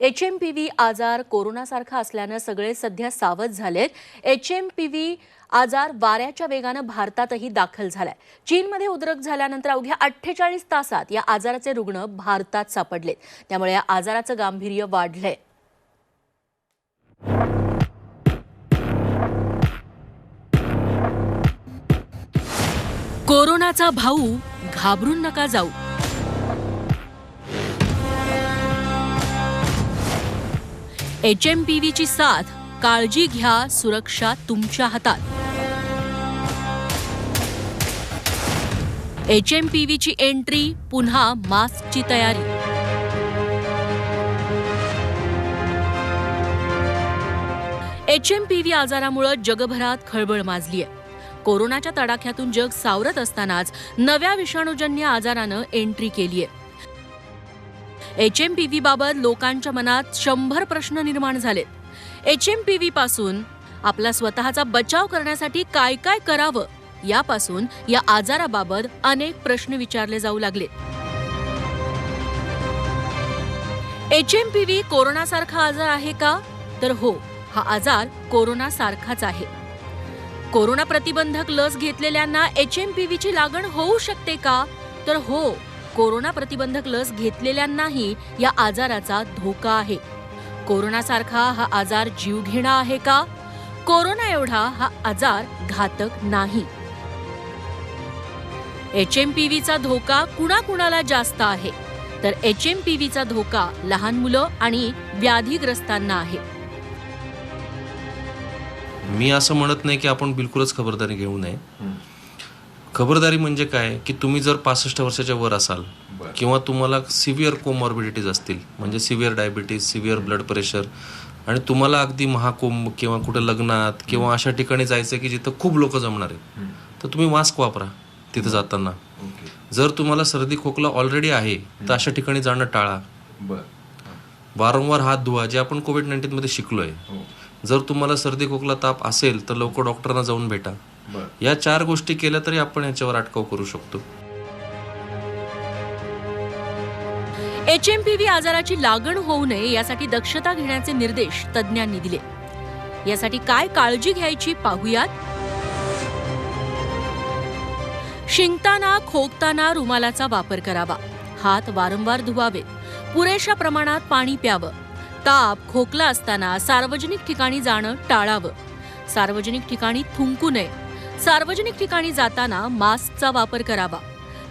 H M P V आजार कोरोनासारखा असल्यानं सगळे सध्या सावध झालेत. एच एम पी व्ही आजार वाऱ्याच्या वेगानं भारतातही दाखल झालाय. चीनमध्ये उद्रक झाल्यानंतर अवघ्या अठ्ठेचाळीस तासात या आजाराचे रुग्ण भारतात सापडलेत. त्यामुळे या आजाराचं गांभीर्य वाढलंय. कोरोनाचा भाऊ घाबरून नका जाऊ. एच एम पी व्हीची साथ काळजी घ्या सुरक्षा तुमच्या हातात. एच एम पी व्हीची एंट्री पुन्हा मास्कची तयारी. एच एम पी व्ही आजारामुळे जगभरात खळबळ माजली आहे कोरोनाच्या तडाख्यातून जग सावरत असतानाच नव्या विषाणूजन्य आजारानं एंट्री केली आहे एच एम पी व्ही बाबत लोकांच्या मनात शंभर प्रश्न निर्माण झालेत. एच एम पी व्ही पासून आपला स्वतःचा बचाव करण्यासाठी काय काय करावं यापासून या आजाराबाबत अनेक प्रश्न विचारले जाऊ लागले एच एम पी व्ही कोरोनासारखा आजार आहे का? तर हो हा आजार कोरोना सारखाच आहे. कोरोना प्रतिबंधक लस घेतलेल्यांना एच एम पी व्हीची लागण होऊ शकते का? तर हो कोरोना प्रतिबंधक लस घेतलेल्यांनाही या आजाराचा धोका आहे. कोरोनासारखा हा आजार जीवघेणा आहे का? कोरोना एवढा हा आजार घातक नाही. एच एम पी व्हीचा धोका कुणाकुणाला जास्त आहे? तर एच एम पी व्हीचा धोका लहान मुलं आणि व्याधीग्रस्तांना आहे. मी असं म्हणत नाही की आपण बिलकुलच खबरदारी घेऊ नये. खबरदारी म्हणजे काय? की तुम्ही जर पासष्ट वर्षाच्या वर असाल किंवा तुम्हाला सिव्हिअर कोमॉर्बिडिटीज असतील म्हणजे severe diabetes severe blood pressure आणि तुम्हाला अगदी महाकुंभ किंवा कुठे लग्नात किंवा अशा ठिकाणी जायचं की जिथं खूप लोक जमणार आहेत तर तुम्ही मास्क वापरा तिथं जाताना. जर तुम्हाला सर्दी खोकला ऑलरेडी आहे तर अशा ठिकाणी जाणं टाळा. वारंवार हात धुवा जे आपण कोविड नाईन्टीन मध्ये शिकलोय. जर तुम्हाला सर्दी खोकला ताप असेल तर लवकर डॉक्टरांना जाऊन भेटा. या चार गोष्टी केल्या तरी आपण याच्यावर अटकाव करू शकतो. एच एम पी व्ही आजाराची लागण होऊ नये यासाठी दक्षता घेण्याचे निर्देश तज्ज्ञांनी दिले. यासाठी काय काळजी घ्यायची पाहूयात. शिंकताना खोकताना रुमालाचा वापर करावा. हात वारंवार धुवावे. पुरेशा प्रमाणात पाणी प्यावं. ताप खोकला असताना सार्वजनिक ठिकाणी जाणं टाळावं. सार्वजनिक ठिकाणी थुंकू नये. सार्वजनिक ठिकाणी जाताना मास्कचा वापर करावा.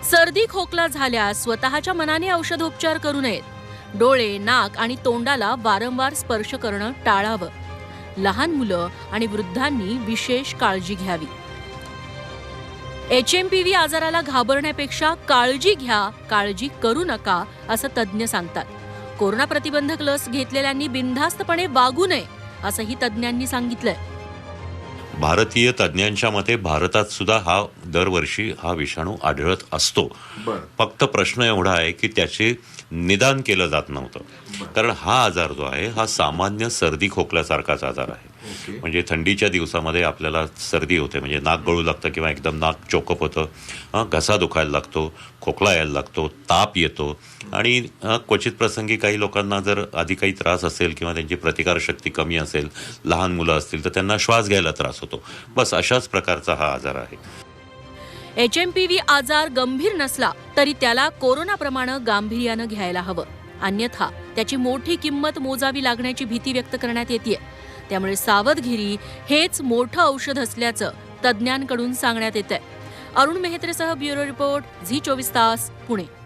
सर्दी खोकला झाल्यास स्वतःच्या मनाने औषधोपचार करू नयेत. डोळे नाक आणि तोंडाला वारंवार स्पर्श करणं टाळावं. लहान मुलं आणि वृद्धांनी विशेष काळजी घ्यावी. एच एम पी व्ही आजाराला घाबरण्यापेक्षा काळजी घ्या काळजी करू नका असं तज्ज्ञ सांगतात. कोरोना प्रतिबंधक लस घेतलेल्यांनी बिनधास्तपणे वागू नये असंही तज्ज्ञांनी सांगितलंय. भारतीय तज्ज्ञांच्या मते भारतात सुद्धा हा दरवर्षी हा विषाणू आढळत असतो. फक्त प्रश्न एवढा आहे की त्याचे निदान केलं जात नव्हतं. कारण हा आजार जो आहे हा सामान्य सर्दी खोकल्यासारखाच आजार आहे. म्हणजे थंडीच्या दिवसामध्ये आपल्याला सर्दी होते. म्हणजे नाक गळू लागतं किंवा एकदम नाक चोकप होतं. घसा दुखायला लागतो खोकला यायला लागतो ताप येतो. आणि क्वचित प्रसंगी काही लोकांना जर आधी काही त्रास असेल किंवा त्यांची प्रतिकारशक्ती कमी असेल लहान मुलं असतील तर त्यांना श्वास घ्यायला त्रास होतो. बस अशाच प्रकारचा हा आजार आहे. एच एम पी व्ही आजार गंभीर नसला तरी त्याला कोरोनाप्रमाणे गांभीर्यानं घ्यायला हवं. अन्यथा त्याची मोठी किंमत मोजावी लागण्याची भीती व्यक्त करण्यात येते त्यामुळे सावधगिरी हेच मोठं औषध असल्याचं तज्ज्ञांकडून सांगण्यात येत आहे अरुण मेहत्रेसह ब्युरो रिपोर्ट झी चोवीस तास पुणे.